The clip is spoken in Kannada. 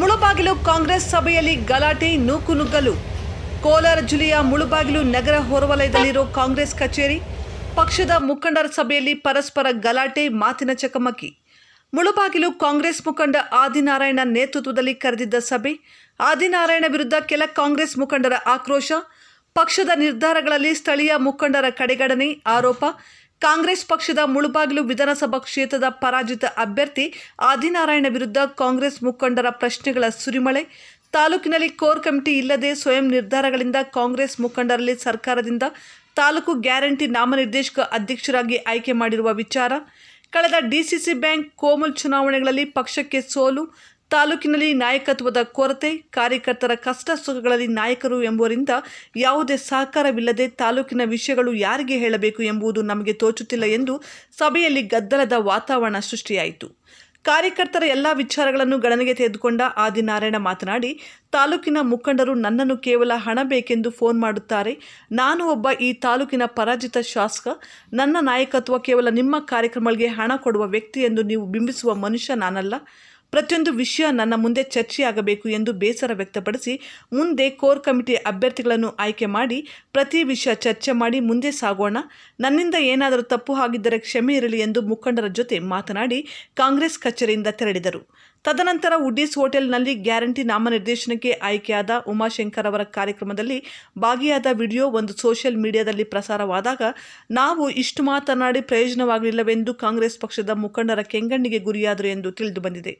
ಮುಳುಬಾಗಿಲು ಕಾಂಗ್ರೆಸ್ ಸಭೆಯಲ್ಲಿ ಗಲಾಟೆ, ನೂಕುನುಗ್ಗಲು. ಕೋಲಾರ ಜಿಲ್ಲೆಯ ಮುಳುಬಾಗಿಲು ನಗರ ಹೊರವಲಯದಲ್ಲಿರೋ ಕಾಂಗ್ರೆಸ್ ಕಚೇರಿ, ಪಕ್ಷದ ಮುಖಂಡರ ಸಭೆಯಲ್ಲಿ ಪರಸ್ಪರ ಗಲಾಟೆ, ಮಾತಿನ ಚಕಮಕಿ. ಮುಳುಬಾಗಿಲು ಕಾಂಗ್ರೆಸ್ ಮುಖಂಡ ಆದಿನಾರಾಯಣ ನೇತೃತ್ವದಲ್ಲಿ ಕರೆದಿದ್ದ ಸಭೆ, ಆದಿನಾರಾಯಣ ವಿರುದ್ಧ ಕೆಲ ಕಾಂಗ್ರೆಸ್ ಮುಖಂಡರ ಆಕ್ರೋಶ, ಪಕ್ಷದ ನಿರ್ಧಾರಗಳಲ್ಲಿ ಸ್ಥಳೀಯ ಮುಖಂಡರ ಕಡೆಗಣನೆ, ಆರೋಪ ಕಾಂಗ್ರೆಸ್ ಪಕ್ಷದ ಮುಳುಬಾಗಿಲು ವಿಧಾನಸಭಾ ಕ್ಷೇತ್ರದ ಪರಾಜಿತ ಅಭ್ಯರ್ಥಿ ಆದಿನಾರಾಯಣ ವಿರುದ್ಧ ಕಾಂಗ್ರೆಸ್ ಮುಖಂಡರ ಪ್ರಶ್ನೆಗಳ ಸುರಿಮಳೆ. ತಾಲೂಕಿನಲ್ಲಿ ಕೋರ್ ಕಮಿಟಿ ಇಲ್ಲದೆ ಸ್ವಯಂ ನಿರ್ಧಾರಗಳಿಂದ ಕಾಂಗ್ರೆಸ್ ಮುಖಂಡರಲ್ಲಿ ಸರ್ಕಾರದಿಂದ ತಾಲೂಕು ಗ್ಯಾರಂಟಿ ನಾಮನಿರ್ದೇಶಕ ಅಧ್ಯಕ್ಷರಾಗಿ ಆಯ್ಕೆ ಮಾಡಿರುವ ವಿಚಾರ. ಕಳೆದ ಡಿಸಿಸಿ ಬ್ಯಾಂಕ್ ಕೋಮಲ್ ಚುನಾವಣೆಗಳಲ್ಲಿ ಪಕ್ಷಕ್ಕೆ ಸೋಲು ತಾಲೂಕಿನಲ್ಲಿ ನಾಯಕತ್ವದ ಕೊರತೆ, ಕಾರ್ಯಕರ್ತರ ಕಷ್ಟ ಸುಖಗಳಲ್ಲಿ ನಾಯಕರು ಎಂಬುವರಿಂದ ಯಾವುದೇ ಸಹಕಾರವಿಲ್ಲದೆ ತಾಲೂಕಿನ ವಿಷಯಗಳು ಯಾರಿಗೆ ಹೇಳಬೇಕು ಎಂಬುದು ನಮಗೆ ತೋಚುತ್ತಿಲ್ಲ ಎಂದು ಸಭೆಯಲ್ಲಿ ಗದ್ದಲದ ವಾತಾವರಣ ಸೃಷ್ಟಿಯಾಯಿತು. ಕಾರ್ಯಕರ್ತರ ಎಲ್ಲ ವಿಚಾರಗಳನ್ನು ಗಣನೆಗೆ ತೆಗೆದುಕೊಂಡ ಆದಿನಾರಾಯಣ ಮಾತನಾಡಿ, ತಾಲೂಕಿನ ಮುಖಂಡರು ನನ್ನನ್ನು ಕೇವಲ ಹಣ ಬೇಕೆಂದು ಫೋನ್ ಮಾಡುತ್ತಾರೆ. ನಾನು ಒಬ್ಬ ಈ ತಾಲೂಕಿನ ಪರಾಜಿತ ಶಾಸಕ. ನನ್ನ ನಾಯಕತ್ವ ಕೇವಲ ನಿಮ್ಮ ಕಾರ್ಯಕ್ರಮಗಳಿಗೆ ಹಣ ಕೊಡುವ ವ್ಯಕ್ತಿ ಎಂದು ನೀವು ಬಿಂಬಿಸುವ ಮನುಷ್ಯ ನಾನಲ್ಲ. ಪ್ರತಿಯೊಂದು ವಿಷಯ ನನ್ನ ಮುಂದೆ ಚರ್ಚೆಯಾಗಬೇಕು ಎಂದು ಬೇಸರ ವ್ಯಕ್ತಪಡಿಸಿ ಮುಂದೆ ಕೋರ್ ಕಮಿಟಿ ಅಭ್ಯರ್ಥಿಗಳನ್ನು ಆಯ್ಕೆ ಮಾಡಿ ಪ್ರತಿ ವಿಷಯ ಚರ್ಚೆ ಮಾಡಿ ಮುಂದೆ ಸಾಗೋಣ. ನನ್ನಿಂದ ಏನಾದರೂ ತಪ್ಪು ಆಗಿದ್ದರೆ ಕ್ಷಮೆ ಇರಲಿ ಎಂದು ಮುಖಂಡರ ಜೊತೆ ಮಾತನಾಡಿ ಕಾಂಗ್ರೆಸ್ ಕಚೇರಿಯಿಂದ ತೆರಳಿದರು. ತದನಂತರ ವುಡೀಸ್ ಹೋಟೆಲ್ನಲ್ಲಿ ಗ್ಯಾರಂಟಿ ನಾಮನಿರ್ದೇಶನಕ್ಕೆ ಆಯ್ಕೆಯಾದ ಉಮಾಶಂಕರ್ ಅವರ ಕಾರ್ಯಕ್ರಮದಲ್ಲಿ ಭಾಗಿಯಾದ ವಿಡಿಯೋ ಒಂದು ಸೋಷಿಯಲ್ ಮೀಡಿಯಾದಲ್ಲಿ ಪ್ರಸಾರವಾದಾಗ, ನಾವು ಇಷ್ಟು ಮಾತನಾಡಿ ಪ್ರಯೋಜನವಾಗಲಿಲ್ಲವೆಂದು ಕಾಂಗ್ರೆಸ್ ಪಕ್ಷದ ಮುಖಂಡರ ಕೆಂಗಣ್ಣಿಗೆ ಗುರಿಯಾದರು ಎಂದು ತಿಳಿದು ಬಂದಿದೆ